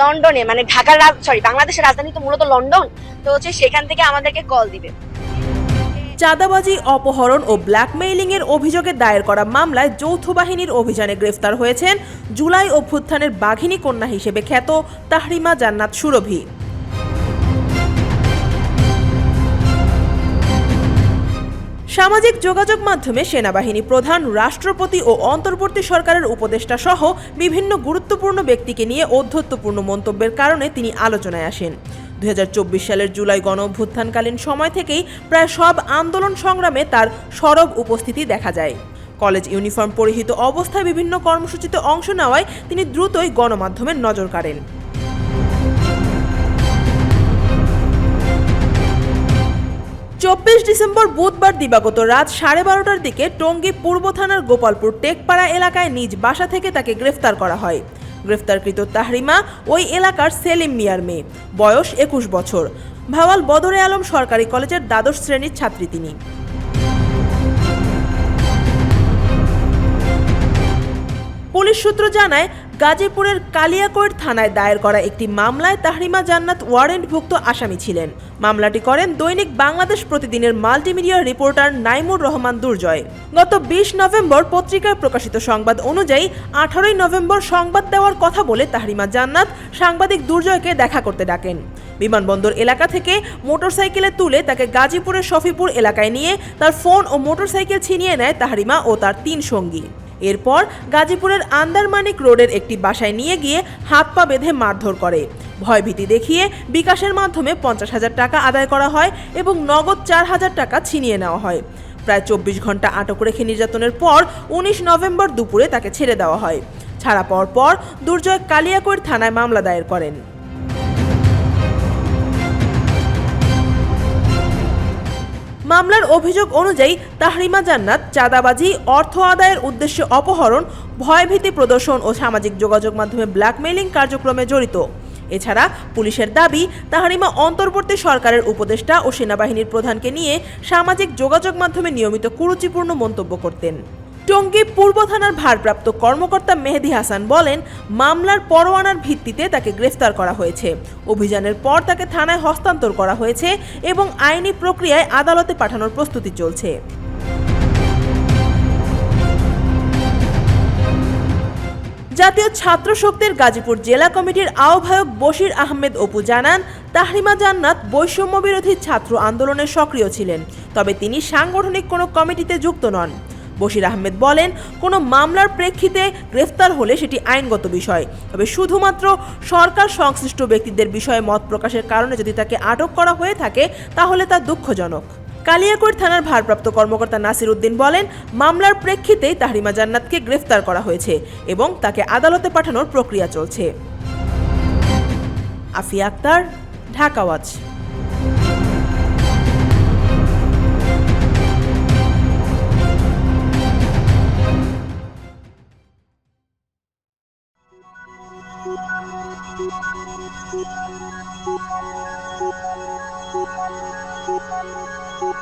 লন্ডনে মানে ঢাকার সরি বাংলাদেশের রাজধানী তো মূলত লন্ডন, তো হচ্ছে সেখান থেকে আমাদেরকে কল দিবে। চাঁদাবাজি, অপহরণ ও ব্ল্যাকমেইলিং এর অভিযোগে দায়ের করা মামলায় যৌথ বাহিনীর অভিযানে গ্রেফতার হয়েছেন জুলাই অভ্যুত্থানের বাঘিনী কন্যা হিসেবে খ্যাত তাহরিমা জান্নাত সুরভি। সামাজিক যোগাযোগ মাধ্যমে সেনাবাহিনী প্রধান, রাষ্ট্রপতি ও অন্তর্বর্তী সরকারের উপদেষ্টা সহ বিভিন্ন গুরুত্বপূর্ণ ব্যক্তিকে নিয়ে ঔদ্ধত্যপূর্ণ মন্তব্যের কারণে তিনি আলোচনায় আসেন। দু হাজার চব্বিশ সালের জুলাই গণ অভ্যুত্থানকালীন সময় থেকেই প্রায় সব আন্দোলন সংগ্রামে তার সরব উপস্থিতি দেখা যায়। কলেজ ইউনিফর্ম পরিহিত অবস্থায় বিভিন্ন কর্মসূচিতে অংশ নেওয়ায় তিনি দ্রুতই গণমাধ্যমের নজর কাড়েন। চব্বিশ ডিসেম্বর বুধবার দিবাগত রাত সাড়ে বারোটার দিকে টঙ্গী পূর্ব থানার গোপালপুর টেকপাড়া এলাকায় নিজ বাসা থেকে তাকে গ্রেফতার করা হয়। গ্রেফতারকৃত তাহরিমা ওই এলাকার সেলিম মিয়ার মেয়ে। বয়স একুশ বছর। ভাওয়াল বদরে আলম সরকারি কলেজের দ্বাদশ শ্রেণির ছাত্রী তিনি। পুলিশ সূত্র জানায় গাজীপুরের কালিয়াকৈর থানায় দায়ের করা একটি মামলায় তাহরিমা জান্নাত ওয়ারেন্টভুক্ত আসামি ছিলেন। মামলাটি করেন দৈনিক বাংলাদেশ প্রতিদিনের মাল্টিমিডিয়া রিপোর্টার নাইমুর রহমান দুর্জয়। গত বিশ নভেম্বর পত্রিকায় প্রকাশিত সংবাদ অনুযায়ী আঠারোই নভেম্বর সংবাদ দেওয়ার কথা বলে তাহরিমা জান্নাত সাংবাদিক দুর্জয়কে দেখা করতে ডাকেন। বিমানবন্দর এলাকা থেকে মোটরসাইকেলে তুলে তাকে গাজীপুরের শফিপুর এলাকায় নিয়ে তার ফোন ও মোটরসাইকেল ছিনিয়ে নেয় তাহরিমা ও তার তিন সঙ্গী। এরপর গাজীপুরের আন্দারমানিক রোডের একটি বাসায় নিয়ে গিয়ে হাত পা বেঁধে মারধর করে। ভয়ভীতি দেখিয়ে বিকাশের মাধ্যমে পঞ্চাশ হাজার টাকা আদায় করা হয় এবং নগদ চার হাজার টাকা ছিনিয়ে নেওয়া হয়। প্রায় চব্বিশ ঘণ্টা আটক রেখে নির্যাতনের পর উনিশ নভেম্বর দুপুরে তাকে ছেড়ে দেওয়া হয়। ছাড়া পাওয়ার পর দুর্জয় কালিয়াকৈর থানায় মামলা দায়ের করেন। মামলার অভিযোগ অনুযায়ী তাহরিমা জান্নাত, চাঁদাবাজি, অর্থ আদায়ের উদ্দেশ্যে অপহরণ, ভয়ভীতি প্রদর্শন ও সামাজিক যোগাযোগ মাধ্যমে ব্ল্যাকমেলিং কার্যক্রমে জড়িত। এছাড়া পুলিশের দাবি, তাহারিমা অন্তর্বর্তী সরকারের উপদেষ্টা ও সেনাবাহিনীর প্রধানকে নিয়ে সামাজিক যোগাযোগ মাধ্যমে নিয়মিত কুরুচিপূর্ণ মন্তব্য করতেন। টঙ্গী পূর্ব থানার ভারপ্রাপ্ত কর্মকর্তা মেহেদি হাসান বলেন, মামলার পরোয়ানার ভিত্তিতে তাকে গ্রেফতার করা হয়েছে। অভিযানের পর তাকে থানায় হস্তান্তর করা হয়েছে এবং আইনি প্রক্রিয়ায় আদালতে পাঠানোর প্রস্তুতি চলছে। জাতীয় ছাত্র শক্তির গাজীপুর জেলা কমিটির আহ্বায়ক বশির আহমেদ অপু জানান, তাহরিমা জান্নাত বৈষম্য বিরোধী ছাত্র আন্দোলনে সক্রিয় ছিলেন, তবে তিনি সাংগঠনিক কোনো কমিটিতে যুক্ত নন। বশির আহমেদ বলেন, কোনো মামলার প্রেক্ষিতে গ্রেফতার হলে সেটি আইনগত বিষয়। তবে শুধুমাত্র সরকার সংশ্লিষ্ট ব্যক্তিদের বিষয়ে মত প্রকাশের কারণে যদি তাকে আটক করা হয়ে থাকে, তাহলে তা দুঃখজনক। কালিয়াকৈর থানার ভারপ্রাপ্ত কর্মকর্তা নাসির উদ্দিন বলেন, মামলার প্রেক্ষিতেই তাহরিমা জান্নাতকে গ্রেফতার করা হয়েছে এবং তাকে আদালতে পাঠানোর প্রক্রিয়া চলছে। Afia Akter, Dhaka Thank you.